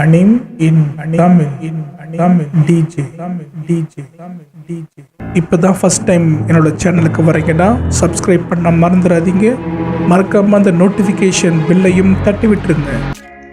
Anime in Tamil in Tamil DJ Tamil DJ Tamil DJ இப்போ தான் first time என்னோட சேனலுக்கு வரீங்கன்னா சப்ஸ்கிரைப் பண்ண மறந்துடாதீங்க. மறக்காம அந்த நோட்டிஃபிகேஷன் பில்லையும் தட்டி விட்டுருங்க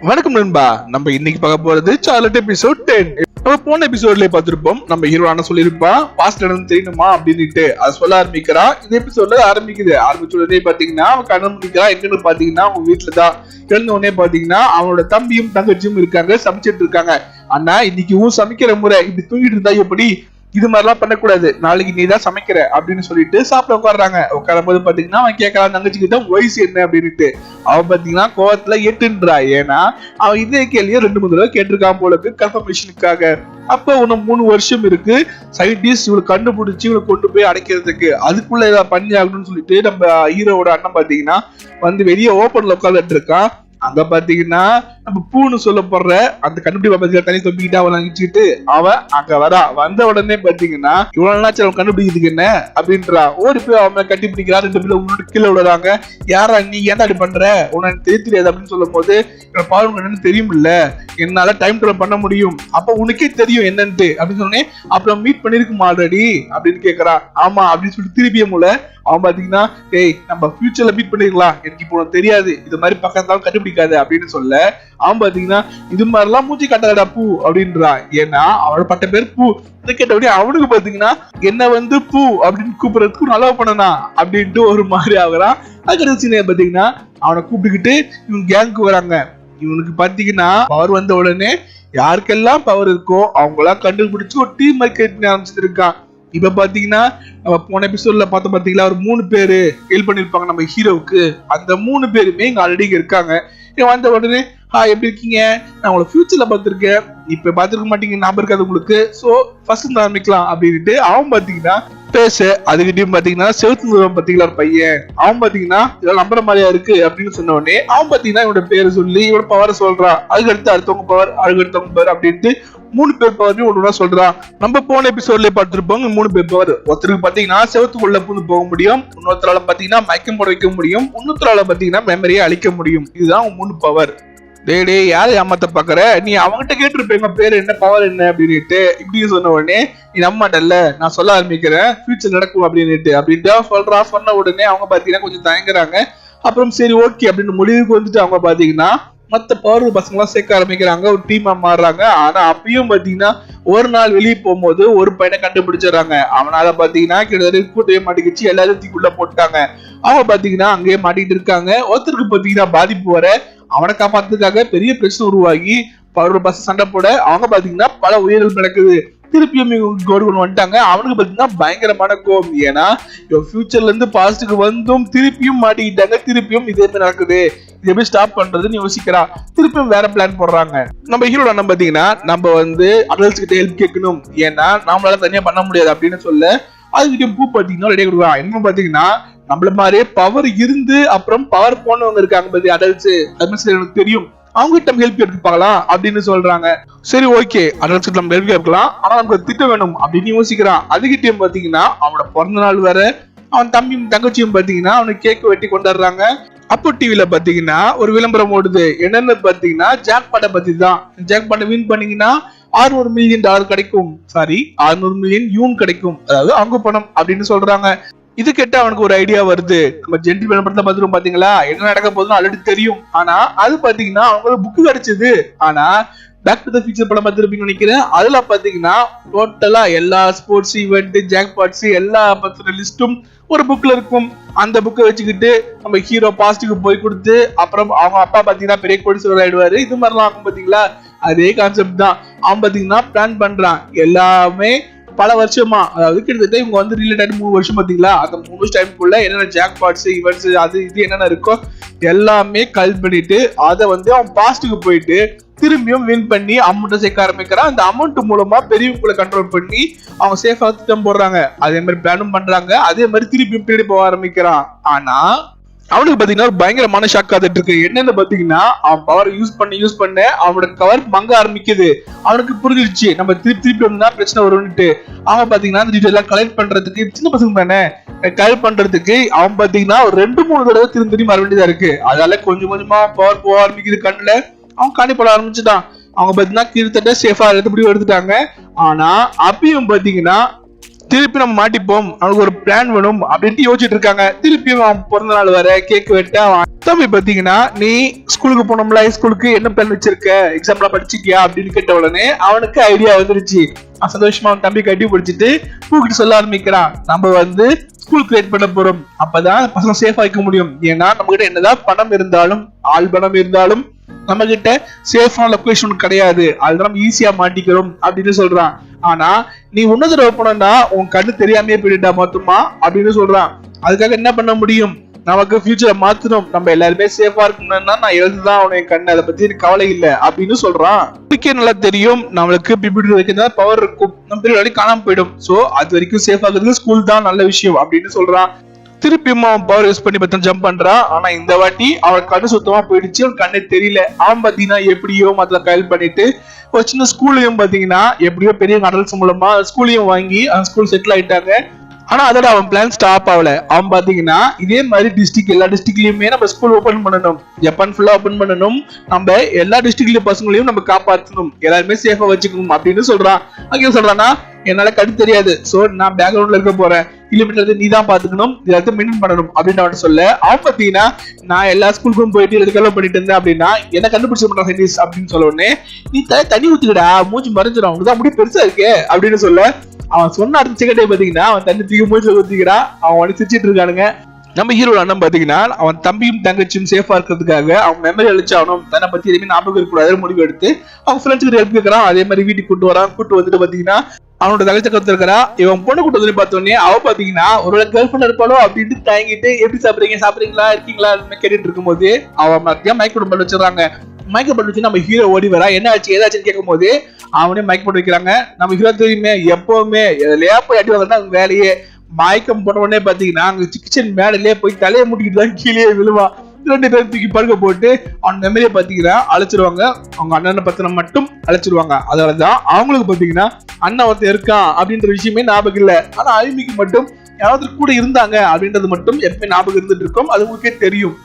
வணக்கம் நண்பா. நம்ம இன்னைக்கு பார்க்க போறது சார்லட் எபிசோட் டென் நம்ம போன எபிசோட்ல பார்த்திருப்போம். நம்ம ஹீரோ ஆன சொல்லியிருப்பான் பாஸ்ட் நடந்து தெரியணுமா? அப்படின்னுட்டு. அதை சொல்ல ஆரம்பிக்கிறான் இந்த எபிசோட்ல ஆரம்பிக்குது. ஆரம்பிச்ச உடனே பாத்தீங்கன்னா அவன் கண்ணு முடிக்கிறா. எங்கன்னு பாத்தீங்கன்னா அவங்க வீட்டுல தான். எழுந்த உடனே பாத்தீங்கன்னா அவனோட தம்பியும் தங்கச்சியும் இருக்காங்க சமைச்சிட்டு இருக்காங்க. அண்ணா இன்னைக்கு உன் சமைக்கிற முறை இப்படி தூங்கிட்டு இருந்தா எப்படி? இது மாதிரிலாம் பண்ணக்கூடாது. நாளைக்கு நீ தான் சமைக்கிற அப்படின்னு சொல்லிட்டு சாப்பிட உட்காடுறாங்க உட்காரும் போது பாத்தீங்கன்னா அவன் கேட்கறான் தங்கச்சி கிட்ட வயசு என்ன? அப்படின்ட்டு அவன் பாத்தீங்கன்னா கோவத்துல எட்டுன்றா. ஏன்னா அவன் இதே கேள்வியை ரெண்டு மூணு தடவை கேட்டிருக்கான் போல இருக்கு கன்ஃபர்மேஷனுக்காக அப்ப உனக்கு மூணு வருஷம் இருக்கு. சயின்டிஸ்ட் இவளை கண்டுபிடிச்சு இவளை கொண்டு போய் அடைக்கிறதுக்கு. அதுக்குள்ள ஏதாவது பண்ணி ஆகணும்னு சொல்லிட்டு நம்ம ஹீரோவோட அண்ணன் பாத்தீங்கன்னா வந்து வெளியே ஓப்பன்ல உட்காந்துட்டு இருக்கான். அங்க பாத்தீங்கன்னா நம்ம பூன்னு சொல்ல போடுற அந்த கண்டுபிடி பாப்பா தனி தொப்பிக்கிட்டு அவன் அங்கிச்சுக்கிட்டு அவன் அங்க வரா. வந்த உடனே பாத்தீங்கன்னா இவ்வளவு நாச்சு அவன் கண்டுபிடிக்கிறதுக்கு என்ன அப்படின்றா. ஓடி போய் அவன் கட்டி பிடிக்கிறா ரெண்டு பேரும் உன்னோட கீழே விடுறாங்க யாரா நீ? ஏன் அப்படி பண்ற? உனக்கு தெரிய தெரியாது அப்படின்னு சொல்லும் போது என்னோட என்னன்னு தெரியும்ல என்னால டைம் ட்ராவல் பண்ண முடியும். அப்ப உனக்கே தெரியும் என்னன்ட்டு அப்படின்னு சொன்னே அப்புறம் மீட் பண்ணிருக்கும் ஆல்ரெடி அப்படின்னு கேக்குறா. ஆமா அப்படின்னு சொல்லிட்டு திருப்பிய போல அவன் பாத்தீங்கன்னா டேய் நம்ம ஃபியூச்சர்ல மீட் பண்ணிருக்கலாம். எனக்கு இப்போ உனக்கு தெரியாது. இது மாதிரி பக்கத்தாலும் கண்டுபிடிக்காது. அப்படின்னு சொல்ல அவன் பாத்தீங்கன்னா இது மாதிரிலாம் மூஞ்சி கட்டாதடா பூ அப்படின்றான் ஏன்னா அவனோட பட்ட பேர் பூ. இதை கேட்டபடி அவனுக்கு பாத்தீங்கன்னா என்ன வந்து பூ? அப்படின்னு கூப்பிடுறதுக்கு நல்லா பண்ணனா அப்படின்ட்டு ஒரு மாதிரி ஆகுறான் அதுக்கடுத்து சீனிய பாத்தீங்கன்னா அவனை கூப்பிட்டுக்கிட்டு இவங்க கேங்க்கு வராங்க. இவனுக்கு பாத்தீங்கன்னா பவர் வந்த உடனே யாருக்கெல்லாம் பவர் இருக்கோ அவங்களாம் கண்டுபிடிச்சு ஒரு டீம் மார்க்கெட் ஆரம்பிச்சிருக்கான் இப்ப பாத்தீங்கன்னா நம்ம போன எபிசோட்ல பார்த்தோம் பாத்தீங்களா ஒரு மூணு பேர் ஹெல்ப் பண்ணிருப்பாங்க நம்ம ஹீரோவுக்கு அந்த மூணு பேருமே இங்க ஆல்ரெடி இங்கே இருக்காங்க. இவன் வந்த உடனே ஹா எப்படி இருக்கீங்க? நான் உங்களை ஃபியூச்சர்ல பார்த்துருக்கேன். இப்ப பார்த்துருக்க மாட்டீங்க ஞாபகம் இருக்காது உங்களுக்கு. சோ ஃபர்ஸ்ட் ஆரம்பிக்கலாம். அப்படின்ட்டு அவன் பாத்தீங்கன்னா பேச அதுக்கிட்டையும் பாத்தீங்கன்னா செவத்து தூரம் பாத்தீங்களா ஒரு பையன். அவன் பாத்தீங்கன்னா இதெல்லாம் நம்புற மாதிரியா இருக்கு? அப்படின்னு சொன்ன உடனே அவன் பாத்தீங்கன்னா இவனோட பேரை சொல்லி இவனோட பவரை சொல்றான் அதுக்கு அடுத்து அடுத்தவங்க பவர் அதுக்கு அடுத்தவங்க பவர் அப்படின்ட்டு மூணு பேர் பவரையும் ஒன்று சொல்றான் நம்ம போன எபிசோட்ல பார்த்துருப்போங்க மூணு பேர் பவர். ஒருத்தருக்கு பாத்தீங்கன்னா செவத்துக்குள்ள பூந்து போக முடியும். இன்னொருத்தரால பாத்தீங்கன்னா மயக்கம் போட வைக்க முடியும். இன்னொருத்தரால பாத்தீங்கன்னா மெமரியை அழிக்க முடியும். இதுதான் அவங்க மூணு பவர் டே டேய் யார் ஏமாத்த பாக்குற? நீ அவங்ககிட்ட கேட்டிருப்பேங்க பேர் என்ன பவர் என்ன? அப்படின்னுட்டு இப்படி சொன்ன உடனே நீ நம்மாட்டல்ல நான் சொல்ல ஆரம்பிக்கிறேன். ஃபியூச்சர் நடக்கும் அப்படின்னுட்டு அப்படின்ட்டு சொல்றா சொன்ன உடனே அவங்க பாத்தீங்கன்னா கொஞ்சம் தயங்குறாங்க. அப்புறம் சரி ஓகே அப்படின்னு முடிவுக்கு வந்துட்டு அவங்க பாத்தீங்கன்னா மற்ற பவர் பசங்களாம் சேர்க்க ஆரம்பிக்கிறாங்க. ஒரு டீமா மாறுறாங்க. ஆனா அப்பயும் பாத்தீங்கன்னா ஒரு நாள் வெளியே போகும்போது ஒரு பையனை கண்டுபிடிச்சிடுறாங்க. அவனால பாத்தீங்கன்னா கிட்டத்தட்ட கூட்டவே மாட்டிக்கிச்சு. எல்லாரும் தீக்குள்ள போட்டாங்க அவங்க பாத்தீங்கன்னா அங்கேயே மாட்டிட்டு இருக்காங்க. ஒருத்தருக்கு பாத்தீங்கன்னா பாதிப்பு வர அவனை காப்பாத்துறதுக்காக பெரிய பிரச்சனை உருவாகி பவர் பஸ் சண்டை போட அவங்க பாத்தீங்கன்னா பல உயிர்கள் நடக்குது திருப்பியும் இவங்க வந்துட்டாங்க. அவனுக்கு பார்த்தீங்கன்னா பயங்கரமான கோபம். ஏன்னா ஃபியூச்சர்ல இருந்து பாஸ்ட்டுக்கு வந்தும் திருப்பியும் மாட்டிக்கிட்டாங்க. திருப்பியும் இதே மாதிரி நடக்குது. இது எப்படி ஸ்டாப் பண்றதுன்னு யோசிக்கிறான் திருப்பியும் வேற பிளான் போடுறாங்க. நம்ம ஹீரோட நம்ம பாத்தீங்கன்னா நம்ம வந்து அடல்ட்ஸ் கிட்ட ஹெல்ப் கேட்கணும். ஏன்னா நம்மளால தனியா பண்ண முடியாது அப்படின்னு சொல்ல அதுக்கிட்ட பூ பாத்தீங்கன்னா ரெடி கொடுக்குறான். என்ன பாத்தீங்கன்னா நம்மள மாதிரியே பவர் இருந்து அப்புறம் பவர் போனவங்க இருக்காங்க பத்தி அடல்ட்ஸ் அது மாதிரி எனக்கு தெரியும். அவங்க கிட்ட நம்ம ஹெல்ப் எடுத்துப்பாங்களா அப்படின்னு சொல்றாங்க. சரி ஓகே அடல்ட்ஸ் நம்ம ஹெல்ப் கேட்கலாம். ஆனா நமக்கு திட்டம் வேணும் அப்படின்னு யோசிக்கிறான் அதுகிட்டயும் பாத்தீங்கன்னா அவனோட பிறந்த நாள் வேற. அவன் தம்பியும் தங்கச்சியும் பாத்தீங்கன்னா அவனுக்கு கேக் வெட்டி கொண்டாடுறாங்க. அப்போ டிவில பாத்தீங்கன்னா ஒரு விளம்பரம் ஓடுது. என்னன்னு பாத்தீங்கன்னா ஜாக் பாட்டை பத்தி தான் ஜாக் பாட்டை வின் பண்ணீங்கன்னா அறுநூறு மில்லியன் டாலர் கிடைக்கும். சாரி அறுநூறு மில்லியன் யூன் கிடைக்கும். அதாவது அவங்க பணம் அப்படின்னு சொல்றாங்க. இது கேட்டு அவனுக்கு ஒரு ஐடியா வருது. நம்ம ஜென்டி படத்துல பார்த்துருவோம் பாத்தீங்களா? என்ன நடக்க போகுதுன்னு ஆல்ரெடி தெரியும். ஆனா அது பாத்தீங்கன்னா அவங்களுக்கு புக்கு கிடைச்சது. ஆனா பேக் டு த ஃபியூச்சர் படம் பார்த்துருப்பீங்கன்னு நினைக்கிறேன். அதுல பாத்தீங்கன்னா டோட்டலா எல்லா ஸ்போர்ட்ஸ் ஈவெண்ட் ஜாக் பாட்ஸ் எல்லா பத்தின லிஸ்டும் ஒரு புக்ல இருக்கும். அந்த புக்கை வச்சுக்கிட்டு நம்ம ஹீரோ பாசிட்டிவ் போய் கொடுத்து அப்புறம் அவங்க அப்பா பாத்தீங்கன்னா பெரிய கோடீஸ்வரர் ஆயிடுவாரு. இது மாதிரிலாம் ஆகும் பாத்தீங்களா? அதே கான்செப்ட் தான். அவன் பாத்தீங்கன்னா பிளான் பண்றான். எல்லாமே பல வருஷமா அதாவது கிட்டத்தட்ட இவங்க வந்து ரிலேட் ஆகி மூணு வருஷம் பார்த்தீங்களா அந்த மூணு வருஷம் டைமுக்குள்ள என்னென்ன ஜாக் பாட்ஸ் ஈவெண்ட்ஸ் அது இது என்னென்ன இருக்கோ எல்லாமே கல் பண்ணிட்டு அதை வந்து அவன் பாஸ்ட்டுக்கு போயிட்டு திரும்பியும் வின் பண்ணி அமௌண்ட்டை சேர்க்க ஆரம்பிக்கிறான். அந்த அமௌண்ட் மூலமா பெரியவங்களை கண்ட்ரோல் பண்ணி அவங்க சேஃபாக திட்டம் போடுறாங்க. அதே மாதிரி பிளானும் பண்றாங்க. அதே மாதிரி திருப்பியும் பின்னாடி போக ஆரம்பிக்கிறான். ஆனா அவனுக்கு பாத்தீங்கன்னா ஒரு பயங்கரமான ஷாக் காத்துட்டு இருக்கு. என்னன்னு பாத்தீங்கன்னா அவன் பவர் யூஸ் பண்ண யூஸ் பண்ண அவனோட கவர் மங்க ஆரம்பிக்குது. அவனுக்கு புரிஞ்சிருச்சு. நம்ம திருப்பி திருப்பி வந்தா பிரச்சனை வரும்னுட்டு. அவன் பாத்தீங்கன்னா அந்த டீட்டெயில் எல்லாம் கலெக்ட் பண்றதுக்கு சின்ன பசங்க தானே கலெக்ட் பண்றதுக்கு அவன் பாத்தீங்கன்னா ஒரு ரெண்டு மூணு தடவை திரும்பி திரும்பி வர வேண்டியதா இருக்கு. அதால கொஞ்சம் கொஞ்சமா பவர் போக ஆரம்பிக்குது கண்ணுல. அவன் காணி போட ஆரம்பிச்சுட்டான். அவங்க பாத்தீங்கன்னா கிட்டத்தட்ட சேஃபா எடுத்து முடிவு எடுத்துட்டாங்க. ஆனா அப்பயும் பாத்தீங்கன்னா திருப்பி நம்ம மாட்டிப்போம். அவனுக்கு ஒரு பிளான் வேணும் அப்படின்ட்டு யோசிச்சுட்டு இருக்காங்க. திருப்பியும் அவன் பிறந்த நாள் வர கேக் வெட்ட அவன் தம்பி பாத்தீங்கன்னா நீ ஸ்கூலுக்கு போனோம்ல ஸ்கூலுக்கு என்ன பிளான் வச்சிருக்க? எக்ஸாம்லாம் படிச்சிட்டியா? அப்படின்னு கேட்ட உடனே அவனுக்கு ஐடியா வந்துருச்சு. சந்தோஷமா அவன் தம்பி கட்டி பிடிச்சிட்டு பூக்கிட்டு சொல்ல ஆரம்பிக்கிறான். நம்ம வந்து ஸ்கூல் கிரியேட் பண்ண போறோம். அப்பதான் பசங்க சேஃபா இருக்க முடியும். ஏன்னா நம்ம கிட்ட என்னதான் பணம் இருந்தாலும் ஆள் பணம் இருந்தாலும் நம்ம கிட்ட சேஃபான லொக்கேஷன் கிடையாது. அது நம்ம ஈஸியா மாட்டிக்கிறோம் அப்படின்னு சொல்றான். ஆனா நீ உன்னத தடவை போனா உன் கண்ணு தெரியாமையே போயிட்டா மாத்துமா அப்படின்னு சொல்றான். அதுக்காக என்ன பண்ண முடியும்? நமக்கு ஃபியூச்சரை மாத்தணும். நம்ம எல்லாருமே சேஃபா இருக்கணும்னா நான் எழுதுதான் அவன் கண்ணு. அதை பத்தி கவலை இல்லை அப்படின்னு சொல்றான். நமக்கே நல்லா தெரியும். நம்மளுக்கு பிபிடி வரைக்கும் தான் பவர் இருக்கும். நம்ம பெரிய வழி காணாம போயிடும். சோ அது வரைக்கும் சேஃப் ஆகுறதுக்கு ஸ்கூல் தான் நல்ல விஷயம் அப்படின்னு சொல்றான். திருப்பியும் அவன் பவர் யூஸ் பண்ணி பத்தம் ஜம்ப் பண்றான் ஆனா இந்த வாட்டி அவன் கண்ணு சுத்தமா போயிடுச்சு. அவன் கண்ணு தெரியல. அவன் பாத்தீங்கன்னா எப்படியோ மத்த கைல் பண்ணிட்டு ஒரு சின்ன ஸ்கூல்லையும் பாத்தீங்கன்னா எப்படியோ பெரிய கடல்ஸ் மூலமா ஸ்கூலையும் வாங்கி அந்த ஸ்கூல் செட்டில் ஆயிட்டாங்க. ஆனா அதோட அவன் பிளான் ஸ்டாப் ஆகல. அவன் பாத்தீங்கன்னா இதே மாதிரி டிஸ்ட்ரிக்ட் எல்லா டிஸ்ட்ரிக்ட்லயுமே நம்ம ஸ்கூல் ஓபன் பண்ணணும். ஜப்பான் ஃபுல்லா ஓபன் பண்ணணும். நம்ம எல்லா டிஸ்ட்ரிக்ட்ல பசங்களையும் நம்ம காப்பாற்றணும் எல்லாருமே சேஃபா வச்சுக்கணும் அப்படின்னு சொல்றான். அங்கே சொல்றானா என்னால கண்ணு தெரியாது. சோ நான் பேக்ரவுண்ட்ல இருக்க போறேன். கிலோமீட்டர் நீ தான் பாத்துக்கணும் எல்லாத்தையும் மெயின்டைன் பண்ணணும் அப்படின்னு அவன் சொல்ல அவன் பாத்தீங்கன்னா நான் எல்லா ஸ்கூலுக்கும் போயிட்டு இதுக்கெல்லாம் பண்ணிட்டு இருந்தேன் அப்படின்னா என்ன கண்டுபிடிச்ச பண்றான் சயின்டிஸ்ட் அப்படின்னு சொல்ல உடனே நீ த- தண்ணி ஊத்துக்கடா மூச்சு மறைஞ்சிடும் உனக்கு தான் முடி பெருசா இருக்கே அப்படின்னு சொல்ல அவன் சொன்ன அடுத்த செகண்டே பாத்தீங்கன்னா அவன் தண்ணி தூக்கி மூச்சு ஊத்திக்கிறான் அவன் வந்து சிரிச்சிட்டு இருக்கானுங்க. நம்ம ஹீரோ அண்ணன் பாத்தீங்கன்னா அவன் தம்பியும் தங்கச்சியும் சேஃபா இருக்கிறதுக்காக அவன் மெமரி அழிச்சாகணும். தன்னை பத்தி எதுவுமே ஞாபகம் இருக்கக்கூடாது முடிவு எடுத்து அவன் ஃப்ரெண்ட்ஸுக்கு ஹெல்ப் கேட்கறான் அதே மாதிரி வீட்டுக்கு கூட்டு வரான். கூட்டு வந்துட்டு பாத்தீங்கன்னா அவனோட தகச்ச கருத்து இருக்கிறா? இவன் பொண்ணு கூட்டு பார்த்தோன்னே அவ பாத்தீங்கன்னா ஒரு கேர்ள் ஃபிரெண்ட் இருப்பாளோ? அப்படின்ட்டு தயங்கிட்டு எப்படி சாப்பிடுறீங்க? சாப்பிடுறீங்களா? இருக்கீங்களா? அப்படின்னு கேட்டுட்டு இருக்கும்போது அவன் மத்தியம் மயக்க பண்ணி வச்சிடறாங்க. மயக்க பண்ணி வச்சு நம்ம ஹீரோ ஓடி வரா. என்ன ஆச்சு? ஏதாச்சுன்னு கேட்கும்போது அவனே மயக்க போட்டு வைக்கிறாங்க. நம்ம ஹீரோ தெரியுமே? எப்பவுமே. எதுலயா போய் அடி வாங்கினா அவங்க வேலையே. மயக்கம் போன உடனே பாத்தீங்கன்னா அங்க கிச்சன் மேடலே போய் தலையை முட்டிக்கிட்டு தான் கீழே விழுவான். ரெண்டு பேரும் தூக்கி படுக்க போட்டு அவன் மெமரியை பார்த்தீங்கன்னா அழைச்சிருவாங்க. அவங்க அண்ணனை பத்தின மட்டும் அழைச்சிருவாங்க. அதனாலதான் அவங்களுக்கு பார்த்தீங்கன்னா அண்ணன் ஒருத்தன் இருக்கான் அப்படின்ற விஷயமே ஞாபகம் இல்லை. ஆனால் அழிமிக்கு மட்டும் யாராவது கூட இருந்தாங்க அப்படின்றது மட்டும் எப்பவுமே ஞாபகம் இருந்துட்டு இருக்கும். அது உங்களுக்கே தெரியும்.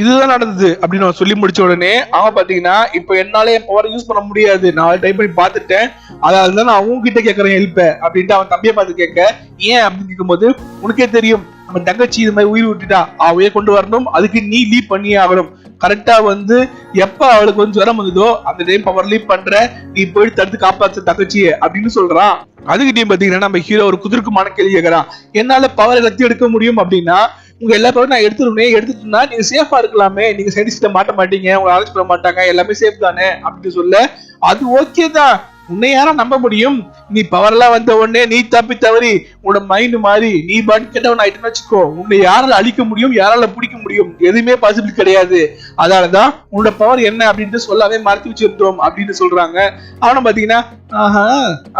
இதுதான் நடந்தது அப்படின்னு அவன் சொல்லி முடிச்ச உடனே அவன் பாத்தீங்கன்னா இப்ப என்னால என் பவர் யூஸ் பண்ண முடியாது. நான் டைப் பண்ணி பாத்துட்டேன். அதனால தான் நான் உங்ககிட்ட கேட்கறேன் ஹெல்ப் அப்படின்ட்டு அவன் தம்பியை பார்த்து கேட்க ஏன்? அப்படின்னு கேட்கும்போது உனக்கே தெரியும் நம்ம தங்கச்சி இது மாதிரி உயிர் விட்டுட்டா அவையே கொண்டு வரணும். அதுக்கு நீ லீவ் பண்ணியே ஆகணும். கரெக்டா வந்து எப்ப அவளுக்கு வந்து ஜுரம் வந்ததோ அந்த டைம் பவர் லீவ் பண்ற நீ போய் தடுத்து காப்பாத்து தங்கச்சியை அப்படின்னு சொல்றான். அதுக்கிட்டையும் பாத்தீங்கன்னா நம்ம ஹீரோ ஒரு குதிர்க்குமான கேள்வி கேட்கறான் என்னால பவர் கத்தி எடுக்க முடியும்? அப்படின்னா உங்க எல்லா பவரும் நான் எடுத்துருவேன் எடுத்துட்டுனா நீங்க சேஃபா இருக்கலாமே. நீங்க சயின்டிஸ்ட மாட்ட மாட்டீங்க உங்களை அழைச்சு பண்ண மாட்டாங்க எல்லாமே சேஃப் தானே அப்படின்னு சொல்ல அது ஓகே தான். உன்னை யாரா நம்ப முடியும்? நீ பவர்லாம் வந்த உடனே நீ தப்பி தவறி உன்னோட மைண்ட் மாறி நீ பாட்டு கெட்டவன் ஆயிட்டுன்னு வச்சுக்கோ. உன்னை யாரால அழிக்க முடியும் யாரால பிடிக்க முடியும்? எதுவுமே பாசிபிள் கிடையாது. அதனாலதான் உன்னோட பவர் என்ன அப்படின்ட்டு சொல்லாமே மறைச்சு வச்சிருந்தோம் அப்படின்னு சொல்றாங்க. அவனை பாத்தீங்கன்னா ஆஹா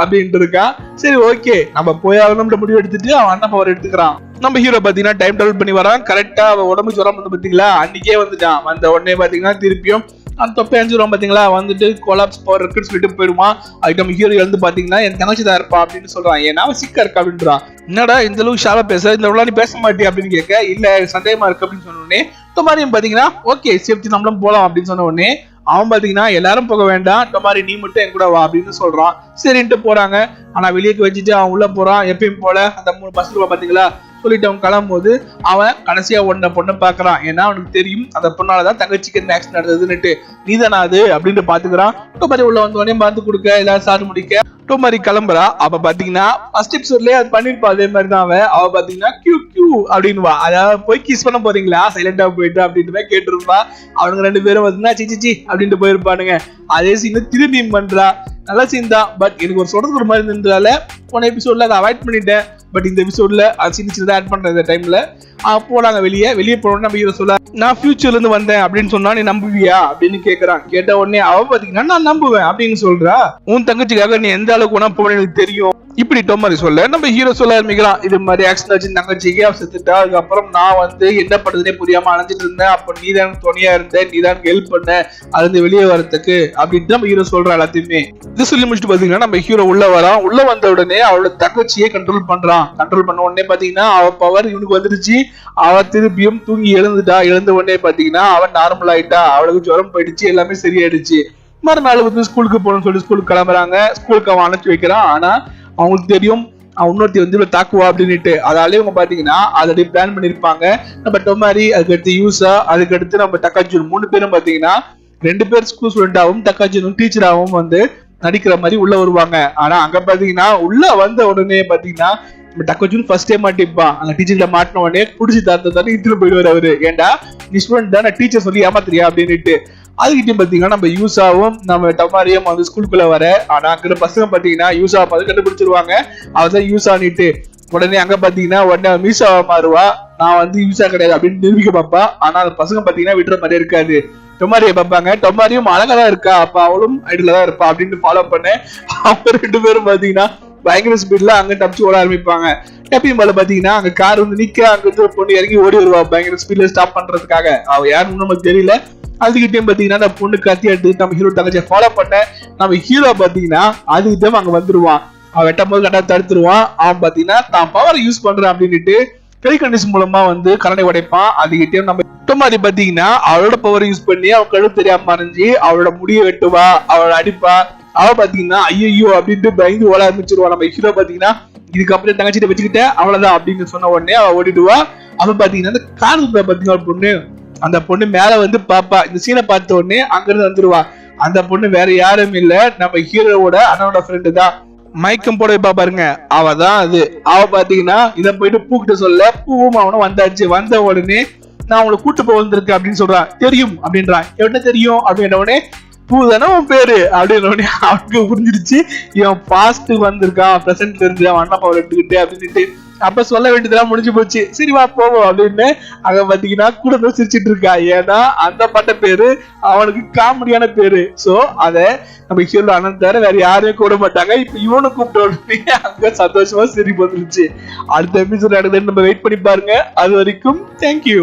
அப்படின்ட்டு இருக்கான் சரி ஓகே நம்ம போய் முடிவு எடுத்துட்டு அவன் அண்ணன் பவர் எடுத்துக்கிறான். நம்ம ஹீரோ பாத்தீங்கன்னா டைம் டிராவல் பண்ணி வரான். கரெக்டா அவன் உடம்பு ஜுரம் வந்து பாத்தீங்களா? அன்னைக்கே வந்துட்டான். வந்த உடனே பாத்தீங்கன்னா திருப்பியும் அந்த தொப்பை அஞ்சுருவான் பாத்தீங்களா? வந்துட்டு கொலாப்ஸ் பவர் இருக்குன்னு சொல்லிட்டு போயிடுவான் அதுக்கு ஹீரோ எழுந்து பாத்தீங்கன்னா என் தங்கச்சி தான் இருப்பா அப்படின்னு சொல்றான். ஏன்னா அவன் சிக்கா இருக்கா? அப்படின்றான் என்னடா இந்த அளவுக்கு ஷாலா பேச இந்த அளவுலாம் நீ பேச மாட்டே அப்படின்னு கேட்க இல்ல சந்தேகமாக சந்தேகமா இருக்கு அப்படின்னு சொன்ன உடனே டொமாரியும் பாத்தீங்கன்னா ஓகே சேஃப்டி நம்மளும் போலாம் அப்படின்னு சொன்ன உடனே அவன் பாத்தீங்கன்னா எல்லாரும் போக வேண்டாம். டொமாரி நீ மட்டும் என் கூட வா அப்படின்னு சொல்றான். சரின்ட்டு போறாங்க. ஆனா வெளியே வச்சுட்டு அவன் உள்ள போறான். எப்பயும் போல அந்த மூணு பஸ்ல பாத்தீங்களா சொல்லிட்டு அவன் கிளம்பும்போது அவன் கடைசியா ஒன்ன பொண்ணை பாக்குறான் ஏன்னா அவனுக்கு தெரியும் அந்த பொண்ணாலதான் தங்கச்சிக்கு இந்த ஆக்சிடென்ட் நடந்ததுன்னுட்டு. நீதானா அது? அப்படின்ட்டு பாத்துக்கிறான் டோமாரி உள்ள வந்த உடனே பார்த்து கொடுக்க எல்லாரும் சார் முடிக்க. டோமாரி கிளம்புறா. அப்ப பாத்தீங்கன்னா ஃபர்ஸ்ட் எபிசோட்லயே அது பண்ணிருப்பா. அதே மாதிரி தான் அவன். அவ பாத்தீங்கன்னா கியூ கியூ அப்படின்னுவா. அதாவது போய் கிஸ் பண்ண போறீங்களா? சைலண்டா போயிட்டு அப்படின்ட்டு கேட்டுருப்பா. அவனுங்க ரெண்டு பேரும் பாத்தீங்கன்னா சிச்சி அப்படின்ட்டு போயிருப்பானுங்க. அதே சீன் திரும்பி பண்றா. நல்ல சீன் தான். பட் எனக்கு ஒரு சொல்றது ஒரு மாதிரி இருந்ததால போன எபிசோட்ல அதை அவாய்ட் பண்ணிட்டேன். பட் இந்த எபிசோட்ல அது சின்ன சின்னதாக ஆட் பண்ணுற இந்த டைம்ல போனாங்க வெளியே. வெளியே போனோம்னா நம்ம ஹீரோ சொல்ல நான் ஃபியூச்சர்ல இருந்து வந்தேன் அப்படின்னு சொன்னா நீ நம்புவியா? அப்படின்னு கேட்கறான் கேட்ட உடனே அவ பாத்தீங்கன்னா நான் நம்புவேன் அப்படின்னு சொல்றா. உன் தங்கச்சிக்காக நீ எந்த அளவுக்கு வேணா போன எனக்கு தெரியும். இப்படி டொமரி சொல்ல நம்ம ஹீரோ சொல்ல ஆரம்பிக்கிறான் இது மாதிரி ஆக்சிடென்ட் ஆச்சு தங்கச்சிக்கு அவ செத்துட்டா அதுக்கப்புறம் நான் வந்து என்ன பண்றதுனே புரியாம அலைஞ்சிட்டு இருந்தேன். அப்ப நீ தான் துணையா இருந்த நீ தான் ஹெல்ப் பண்ண அதுல வெளியே வரதுக்கு அப்படின்ட்டு நம்ம ஹீரோ சொல்ற எல்லாத்தையுமே. இது சொல்லி முடிச்சுட்டு பாத்தீங்கன்னா நம்ம ஹீரோ உள்ள வரான். உள்ள வந்த உடனே அவளோட தங்கச்சியை கண்ட்ரோல் பண்றான். கண்ட்ரோல் பண்ண உடனே பாத்தீங்கன்னா அவ பவர் இவனுக்கு வந்துருச்சு. அவ திருப்பியும் தூங்கி எழுந்துட்டா. எழுந்த உடனே பாத்தீங்கன்னா அவன் நார்மல் ஆயிட்டா. அவளுக்கு ஜுரம் போயிடுச்சு எல்லாமே சரியாயிடுச்சு. மறுநாள் வந்து ஸ்கூலுக்கு போகணும்னு சொல்லி ஸ்கூலுக்கு கிளம்புறாங்க. ஸ்கூலுக்கு அவன் அனுப்பிச்சு வைக்கிறான். ஆனா அவங்களுக்கு தெரியும் இன்னொருத்தி வந்து இவ்வளோ தாக்குவா? அப்படின்னுட்டு. அதாலே இவங்க பார்த்தீங்கன்னா ஆல்ரெடி பிளான் பண்ணியிருப்பாங்க நம்ம டொமாரி அதுக்கடுத்து யூஸா அதுக்கடுத்து நம்ம டக்காஜூன் மூணு பேரும் பார்த்தீங்கன்னா ரெண்டு பேர் ஸ்கூல் ஸ்டூடெண்டாகவும் டக்காஜூனும் டீச்சராகவும் வந்து நடிக்கிற மாதிரி உள்ள வருவாங்க. ஆனா அங்க பாத்தீங்கன்னா உள்ள வந்த உடனே பாத்தீங்கன்னா நம்ம டக்கஜூன் ஃபர்ஸ்ட் டைம் மாட்டிப்பான். அந்த டீச்சர்ல மாட்டின உடனே பிடிச்சி தாத்தா தானே இட்டுன்னு போயிடுவாரு அவரு. ஏன்டா நீ ஸ்டூடெண்ட் தானே டீச்சர் சொல்லி ஏமாத்துறியா அப்படின்னுட்டு. அதுக்கிட்டையும் பார்த்தீங்கன்னா நம்ம யூஸாவும் நம்ம டமாரியும் வந்து ஸ்கூலுக்குள்ளே வர ஆனால் அங்கே பசங்க பார்த்தீங்கன்னா யூசா பார்த்து கண்டுபிடிச்சிருவாங்க. அவதான் ஆனிட்டு உடனே அங்கே பார்த்தீங்கன்னா உடனே மீசாவா மாறுவா. நான் வந்து யூசா கிடையாது அப்படின்னு நிரூபிக்க பாப்பா ஆனால் அந்த பசங்க பார்த்தீங்கன்னா விடுற மாதிரி இருக்காது. டொமாரியை பார்ப்பாங்க. டொமாரியும் அழகாக தான் இருக்கா? அப்போ அவளும் ஐடியில் தான் இருப்பா அப்படின்னு ஃபாலோ பண்ணேன். அவங்க ரெண்டு பேரும் பார்த்தீங்கன்னா பயங்கர ஸ்பீடில் அங்கே டப்பிச்சு ஓட ஆரம்பிப்பாங்க. எப்பயும் போல பார்த்தீங்கன்னா அங்கே கார் வந்து நிற்க அங்கே பொண்ணு இறங்கி ஓடி வருவா. பயங்கர ஸ்பீடில் ஸ்டாப் பண்ணுறதுக்காக அவள் யாருன்னு நமக்கு தெரியல. அதுக்கிட்டே பாத்தீங்கன்னா அந்த பொண்ணு கத்தி எடுத்து நம்ம ஹீரோ தங்கச்சியை ஃபாலோ பண்ண நம்ம ஹீரோ பாத்தீங்கன்னா அதுக்கிட்டே அங்க வந்துருவான். அவன் வெட்டும் போது கரெக்டாக தடுத்துருவான். அவன் பாத்தீங்கன்னா தான் பவர் யூஸ் பண்றான் அப்படின்ட்டு கை கண்டிஷன் மூலமா வந்து கரண்டை உடைப்பான். அதுக்கிட்டே நம்ம மாதிரி பாத்தீங்கன்னா அவளோட பவர் யூஸ் பண்ணி அவன் கழுத்து தெரியாம மறைஞ்சு அவளோட முடிய வெட்டுவா அவளோட அடிப்பா. அவ பாத்தீங்கன்னா ஐயோ அப்படின்ட்டு பயந்து ஓட ஆரம்பிச்சிருவா. நம்ம ஹீரோ பாத்தீங்கன்னா இதுக்கப்புறம் தங்கச்சிட்ட வச்சுக்கிட்ட அவ்வளவுதான் அப்படின்னு சொன்ன உடனே அவ ஓடிடுவா. அவ பாத்தீங்கன்னா அந்த காரணத்துல பாத்தீங்கன்னா ஒரு பொண்ணு அந்த பொண்ணு மேல வந்து பாப்பா. இந்த சீனை பார்த்த உடனே அங்கிருந்து வந்துருவா. அந்த பொண்ணு வேற யாரும் இல்ல. நம்ம ஹீரோவோட அண்ணனோட ஃப்ரெண்டு தான். மயக்கம் போட வைப்பா பாருங்க. அவ தான் அது. அவ பாத்தீங்கன்னா இதை போயிட்டு பூக்கிட்ட சொல்ல பூவும் அவனும் வந்தாச்சு. வந்த உடனே நான் உங்களை கூட்டு போக வந்திருக்கேன் அப்படின்னு சொல்றான். தெரியும் அப்படின்றான். என்ன தெரியும்? அப்படின்ற உடனே பூ தானே உன் பேரு? அப்படின்ற உடனே அவனுக்கு புரிஞ்சிருச்சு. இவன் பாஸ்ட் வந்திருக்கான். பிரசன்ட்ல இருந்து அவன் அண்ணா பவர் எடுத்துக்கிட்டு அப்படின்ட்டு அப்ப சொல்ல வேண்டியதெல்லாம் முடிஞ்சு போச்சு. சரி வா போவோம் அப்படின்னு அங்க பாத்தீங்கன்னா கூட இருந்து சிரிச்சிட்டு இருக்கா. ஏன்னா அந்த பட்ட பேரு அவனுக்கு காமெடியான பேரு. சோ அத நம்ம ஹீரோ அனந்த் தவிர வேற யாரையும் கூட மாட்டாங்க. இப்ப இவனு கூப்பிட்ட உடனே அங்க சந்தோஷமா சிரிப்பு வந்துருச்சு. அடுத்த எபிசோட் நடக்குதுன்னு நம்ம வெயிட் பண்ணி பாருங்க. அது வரைக்கும் தேங்க்யூ